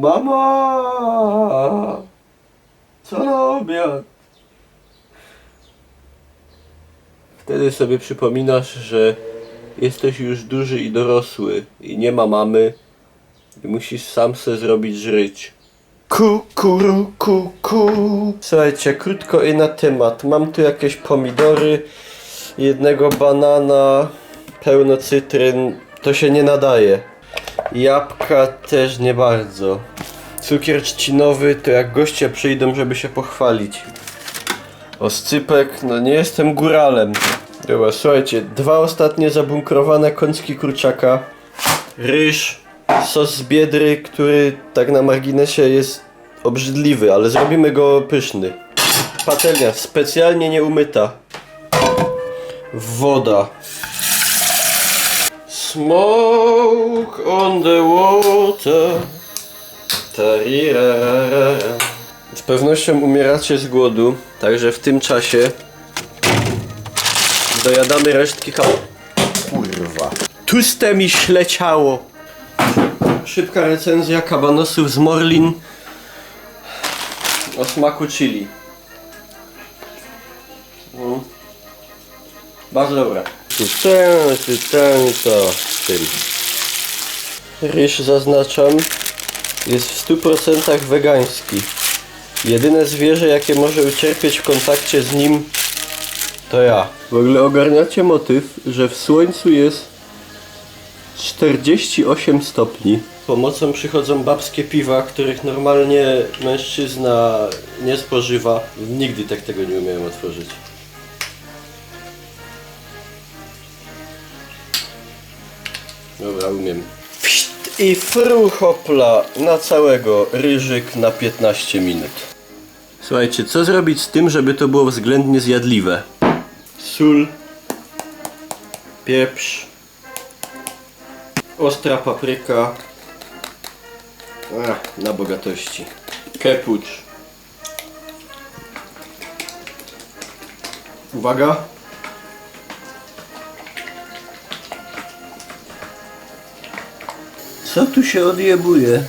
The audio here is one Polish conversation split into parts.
Mama! Co na obiad? Wtedy sobie przypominasz, że jesteś już duży i dorosły i nie ma mamy i musisz sam se zrobić żryć. Ku, kuru, ku, ku. Słuchajcie, krótko i na temat. Mam tu jakieś pomidory, jednego banana, pełno cytryn. To się nie nadaje. Jabłka też nie bardzo. Cukier trzcinowy to jak goście przyjdą, żeby się pochwalić. Oscypek, no nie jestem góralem. Dobra, słuchajcie, dwa ostatnie zabunkrowane kącki kurczaka. Ryż, sos z biedry, który tak na marginesie jest obrzydliwy, ale zrobimy go pyszny. Patelnia specjalnie nie umyta. Woda. Smoke on the water. Z pewnością umieracie z głodu, także w tym czasie dojadamy resztki kał... Kurwa. Tuste mi śleciało. Szybka recenzja kabanosów z Morlin o smaku chili. Mm. Bardzo dobra. Tytan, tytan, to tym. Ryż zaznaczam jest w 100% wegański. Jedyne zwierzę, jakie może ucierpieć w kontakcie z nim, to ja. W ogóle ogarniacie motyw, że w słońcu jest 48 stopni. Pomocą przychodzą babskie piwa, których normalnie mężczyzna nie spożywa. Nigdy tak tego nie umiałem otworzyć. Dobra, umiem. Pszt I fru hopla na całego ryżyk na 15 minut. Słuchajcie, co zrobić z tym, żeby to było względnie zjadliwe? Sól, pieprz, ostra papryka, Ach, na bogatości, kepucz. Uwaga! Co tu się odjebuje?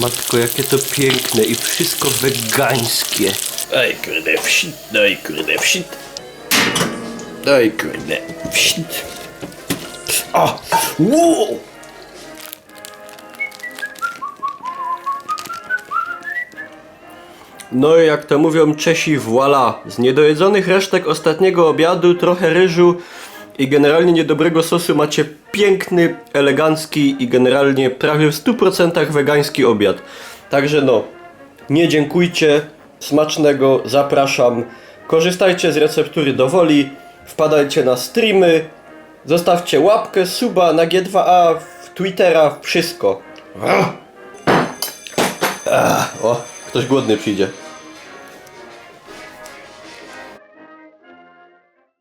Matko, jakie to piękne i wszystko wegańskie. Daj kurde wsit, daj kurde wsit. Daj kurde wsit. A! Wow! No i jak to mówią Czesi, voila! Z niedojedzonych resztek ostatniego obiadu, trochę ryżu i generalnie niedobrego sosu macie piękny, elegancki i generalnie prawie w 100% wegański obiad. Także no, nie dziękujcie, smacznego, zapraszam. Korzystajcie z receptury do woli, wpadajcie na streamy, zostawcie łapkę, suba na G2A, w Twittera, wszystko. O, ktoś głodny przyjdzie.